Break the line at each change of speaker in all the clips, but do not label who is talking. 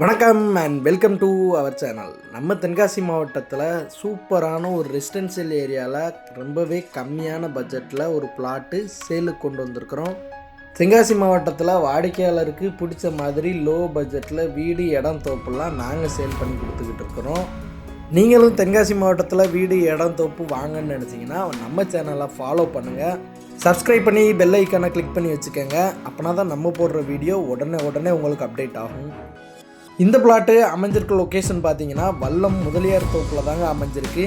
வணக்கம் and welcome to our channel நம்ம தென்காசி மாவட்டத்தில் சூப்பரான ஒரு ரெசிடென்ஷியல் ஏரியாவில் ரொம்பவே கம்மியான பட்ஜெட்டில் ஒரு பிளாட்டு சேலுக்கு கொண்டு வந்திருக்கிறோம். தென்காசி மாவட்டத்தில் வாடிக்கையாளருக்கு பிடிச்ச மாதிரி லோ பட்ஜெட்டில் வீடு இடம் தோப்புலாம் நாங்கள் சேல் பண்ணி கொடுத்துக்கிட்டு இருக்கிறோம். நீங்களும் தென்காசி மாவட்டத்தில் வீடு இடம் தோப்பு வாங்கன்னு நினச்சிங்கன்னா நம்ம சேனலை ஃபாலோ பண்ணுங்கள் சப்ஸ்கிரைப் பண்ணி பெல் ஐக்கானை கிளிக் பண்ணி வச்சுக்கோங்க. அப்போனா தான் நம்ம போடுற வீடியோ உடனே உடனே உங்களுக்கு அப்டேட் ஆகும். இந்த பிளாட்டு அமைஞ்சிருக்க லொக்கேஷன் பார்த்தீங்கன்னா வல்லம் முதலியார் தோப்பில் தாங்க அமைஞ்சிருக்கு.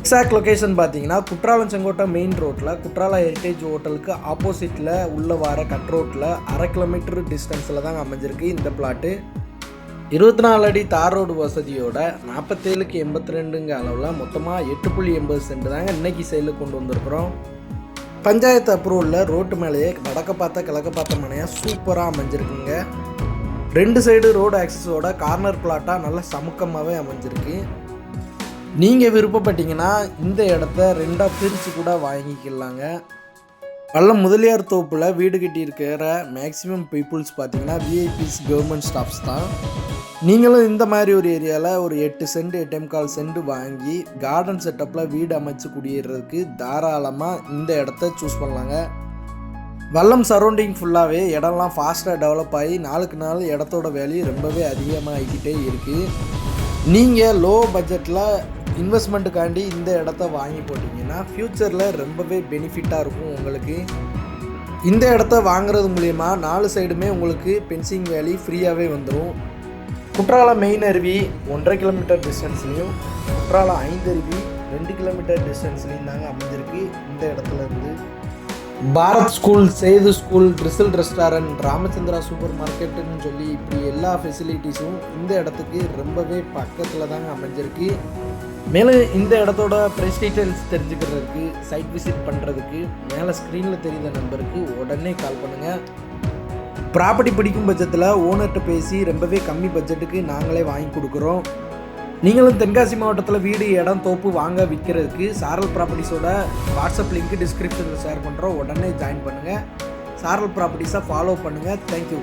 எக்ஸாக்ட் லொக்கேஷன் பார்த்தீங்கன்னா குற்றாலம் செங்கோட்டை மெயின் ரோட்டில் குற்றாலம் ஹெரிட்டேஜ் ஹோட்டலுக்கு ஆப்போசிட்டில் உள்ள வர கட் ரோட்டில் அரை கிலோமீட்டர் டிஸ்டன்ஸில் தாங்க அமைஞ்சிருக்கு இந்த பிளாட்டு இருபத்தி நாலு அடி தார் ரோடு வசதியோட நாற்பத்தேழுக்கு எண்பத்தி ரெண்டுங்க அளவில் மொத்தமாக எட்டு புள்ளி எண்பது சென்ட் தாங்க இன்னைக்கு சைடில் கொண்டு வந்திருக்கிறோம். பஞ்சாயத்து அப்ரூவலில் ரோட்டு மேலேயே வடக்க பார்த்த கிழக்க பார்த்த மனையாக சூப்பராக அமைஞ்சிருக்குங்க. ரெண்டு சைடு ரோடு ஆக்சஸோட கார்னர் பிளாட்டாக நல்ல சமுக்கமாகவே அமைஞ்சிருக்கு. நீங்கள் விருப்பப்பட்டீங்கன்னா இந்த இடத்த ரெண்டாக பிரித்து கூட வாங்கிக்கலாங்க. பல்லம் முதலியார் தோப்பில் வீடு கட்டியிருக்கிற மேக்ஸிமம் பீப்புள்ஸ் பார்த்தீங்கன்னா விஐபிஸ் கவர்மெண்ட் ஸ்டாஃப்ஸ் தான். நீங்களும் இந்த மாதிரி ஒரு ஏரியாவில் ஒரு எட்டு சென்ட் எட்டேம் கால் சென்ட் வாங்கி கார்டன் செட்டப்பில் வீடு அமைச்சு குடியேறதுக்கு தாராளமாக இந்த இடத்த சூஸ் பண்ணலாங்க. வல்லம் சரௌண்டிங் ஃபுல்லாகவே இடம்லாம் ஃபாஸ்ட்டாக டெவலப் ஆகி நாளுக்கு நாள் இடத்தோட வேல்யூ ரொம்பவே அதிகமாகிக்கிட்டே இருக்குது நீங்கள் லோ பட்ஜெட்டில் இன்வெஸ்ட்மெண்ட்டுக்காண்டி இந்த இடத்த வாங்கி போட்டிங்கன்னா ஃப்யூச்சரில் ரொம்பவே பெனிஃபிட்டாக இருக்கும் உங்களுக்கு. இந்த இடத்த வாங்குறது மூலயமா நாலு சைடுமே உங்களுக்கு பென்சிங் வேலி ஃப்ரீயாகவே வந்துடும் குற்றாலம் மெயின் அருவி ஒன்றரை கிலோமீட்டர் டிஸ்டன்ஸ்லேயும் குற்றாலம் ஐந்து அருவி ரெண்டு கிலோமீட்டர் டிஸ்டன்ஸ்லேயும் தாங்க அமைஞ்சிருக்கு. இந்த இடத்துல இருந்து பாரத் ஸ்கூல் சேது ஸ்கூல் ட்ரிசல் ரெஸ்டாரண்ட் ராமச்சந்திரா சூப்பர் மார்க்கெட்டுன்னு சொல்லி இப்படி எல்லா ஃபெசிலிட்டிஸும் இந்த இடத்துக்கு ரொம்பவே பக்கத்தில் தாங்க அமைஞ்சிருக்கு. மேலும் இந்த இடத்தோட ப்ரைஸ் டீட்டெயில்ஸ் தெரிஞ்சுக்கிறதுக்கு சைட் விசிட் பண்ணுறதுக்கு மேலே ஸ்க்ரீனில் தெரிந்த நம்பருக்கு உடனே கால் பண்ணுங்கள் ப்ராப்பர்ட்டி பிடிக்கும் பட்சத்தில் ஓனர்கிட்ட பேசி ரொம்பவே கம்மி பட்ஜெட்டுக்கு நாங்களே வாங்கி கொடுக்குறோம். நீங்களும் தென்காசி மாவட்டத்தில் வீடு இடம் தோப்பு வாங்க விற்கிறதுக்கு சாரல் ப்ராப்பர்ட்டிஸோட வாட்ஸ்அப் லிங்க் டிஸ்கிரிப்ஷனில் ஷேர் பண்ணுறோம் உடனே ஜாயின் பண்ணுங்கள் சாரல் ப்ராப்பர்ட்டிஸை ஃபாலோ பண்ணுங்கள் தேங்க்யூ